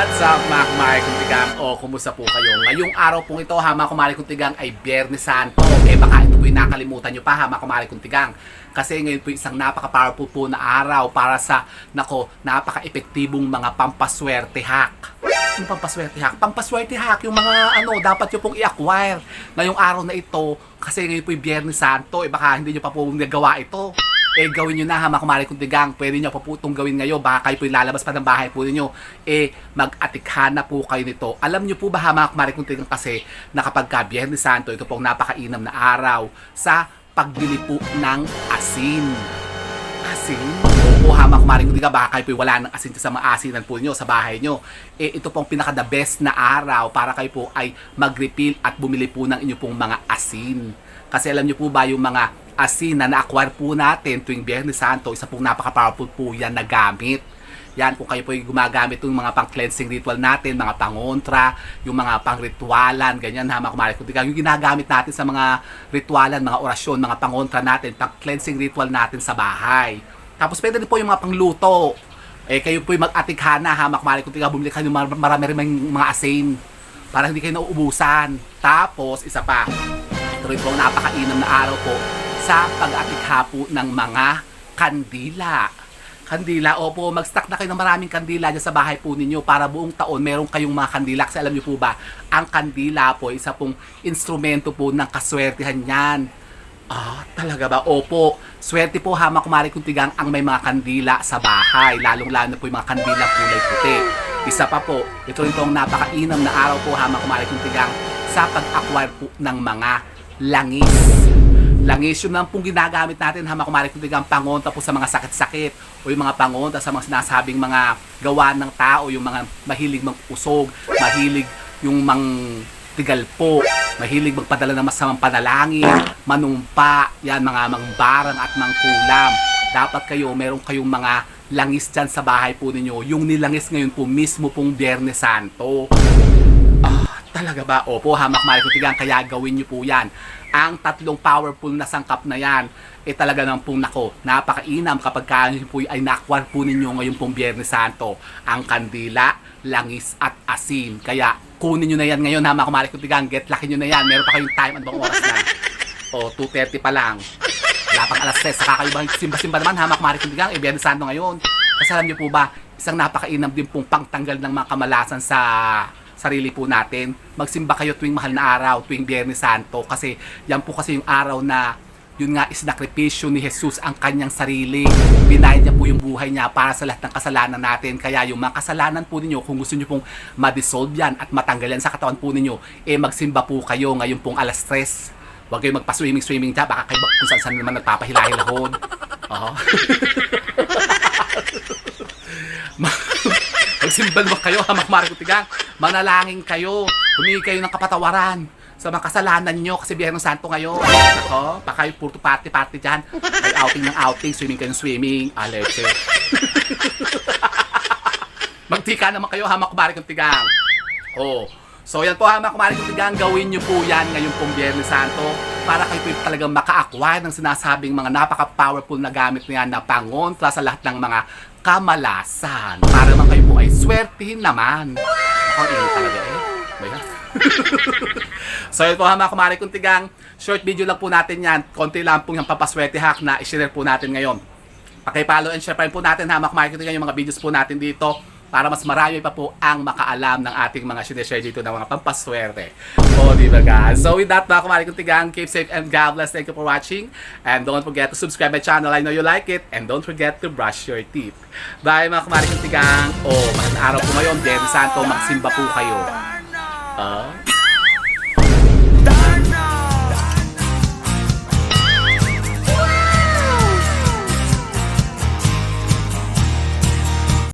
What's up mga kumari kong tigang? O, kumusta po kayo? Ngayong araw pong ito ha mga kumari kong tigang ay Biyernes Santo. Eh baka ito po yung nakalimutan nyo pa ha mga kumari kong tigang. Kasi ngayon po isang napaka-powerful po na araw para sa, nako, napaka-epektibong mga pampaswerte hack. Yung pampaswerte hack? Pampaswerte hack, yung mga ano, dapat nyo pong i-acquire ngayong araw na ito. Kasi ngayon po yung Biyernes Santo, eh baka hindi nyo pa po nagawa ito eh gawin nyo na ha mga kumari kong tigang. Pwede nyo pa po itong gawin ngayon. Baka kayo po lalabas pa ng bahay po ninyo. Eh, mag-atikha na po kayo nito. Alam nyo po ba ha mga kumari kong tigang kasi na kapag ka Santo, ito pong napakainam na araw sa pagbili po ng asin. Asin? Oo ha mga kumari kong tigang. Baka kayo po wala ng asin sa mga asinan po nyo sa bahay nyo. Eh, ito pong pinaka the best na araw para kayo po ay mag-refill at bumili po ng inyo pong mga asin. Kasi alam nyo po ba yung mga asin na na-acquire po natin tuwing Biyernes Santo, isa pong napaka-powerful po yan na gamit. Yan, kung kayo po yung gumagamit yung mga pang-cleansing ritual natin, mga pangontra, yung mga pang-ritualan, ganyan ha, mga kumari. Yung ginagamit natin sa mga ritualan, mga orasyon, mga pangontra natin, pang-cleansing ritual natin sa bahay. Tapos pwede din po yung mga pangluto. Eh, kayo po yung mag-atikhana ha, mga kumari. Bumili kayo ng mar- marami rin mga asin para hindi kayo nauubusan. Tapos, isa pa, ito rin po napakainam na araw po sa pag-atikha po ng mga kandila. Kandila, opo, mag-stock na kayo ng maraming kandila dyan sa bahay po ninyo para buong taon meron kayong mga kandila. Kasi alam niyo po ba, ang kandila po, isa pong instrumento po ng kaswertihan yan. Ah, talaga ba? Opo. Swerte po ha, kumari kung tigang ang may mga kandila sa bahay. Lalong-lalo po yung mga kandila kulay puti. Isa pa po, ito rin po ang napakainam na araw po ha, kumari kung tigang sa pag-acquire po ng mga langis. Langis yun lang pong ginagamit natin ha, kumari kung tigang pangonta po sa mga sakit-sakit o yung mga pangonta sa mga sinasabing mga gawa ng tao, yung mga mahilig mag-usog, mahilig yung mang tigal po, mahilig magpadala ng masamang panalangin, manumpa, yan mga mangbarang at mangkulam. Dapat kayo, meron kayong mga langis dyan sa bahay po ninyo. Yung nilangis ngayon po mismo pong Biyernes Santo. Ah, talaga ba? Opo, hamak tigang, kaya gawin nyo po yan. Ang tatlong powerful na sangkap na yan, eh talaga naman pong nako, napakainam kapag kayo po ay nakwar po ninyo ngayon pong Biyernes Santo. Ang kandila, langis at asin. Kaya kunin nyo na yan ngayon ha mga kumari kong tigang, get lucky nyo na yan. Meron pa kayong time, ano bang oras na? O, 2.30 pa lang. Wala pang alas 3, saka kayo bang simba-simba naman ha mga kumari kong tigang, eh Biyernes Santo ngayon. Kasi alam nyo po ba, isang napakainam din pong pangtanggal ng mga kamalasan sa sarili po natin. Magsimba kayo tuwing mahal na araw, tuwing Biyernes Santo. Kasi yan po kasi yung araw na yun nga isinakripisyo ni Jesus ang kanyang sarili. Binayad niya po yung buhay niya para sa lahat ng kasalanan natin. Kaya yung mga kasalanan po ninyo, kung gusto niyo pong ma-dissolve yan at matanggal yan sa katawan po ninyo, eh magsimba po kayo ngayon pong alas 3. Huwag kayong magpa-swimming-swimming dyan. Baka kayo kung saan saan naman nagpapahilahilahon. Oo. Magsimba naman kayo, hamak Marco Tigang. Manalangin kayo. Humingi kayo ng kapatawaran sa mga kasalanan nyo kasi Biyernes Santo ngayon. Ako, pa kayo puro party-party dyan. Ay outing ng outing, swimming kayo ng swimming. Alexe. Magtika naman kayo, hamak kumari kong tigang. Oh. So yan po hamak kumari kong tigang, gawin nyo po yan ngayong pong Biyernes Santo para kayo po talagang maka-acquire ng sinasabing mga napaka-powerful na gamit na yan na pangontra sa lahat ng mga kamalasan. Para naman kayo po ay swertihin naman. Ako, ingay talaga eh. So yun po ha mga kumari kong tigang, short video lang po natin yan. Konti lang po yung papaswerte hack na i-share po natin ngayon. Pakipollow and share pa rin po natin ha mga kumari kong tigang yung mga videos po natin dito para mas marami pa po ang makaalam ng ating mga sinishare dito ng mga pampaswerte. O, di ba guys? So with that mga kumari tigang, keep safe and God bless. Thank you for watching. And don't forget to subscribe my channel. I know you like it. And don't forget to brush your teeth. Bye mga kumari tigang. O, magandang araw po ngayon. Biyernes Santo, magsimba po kayo. Ah?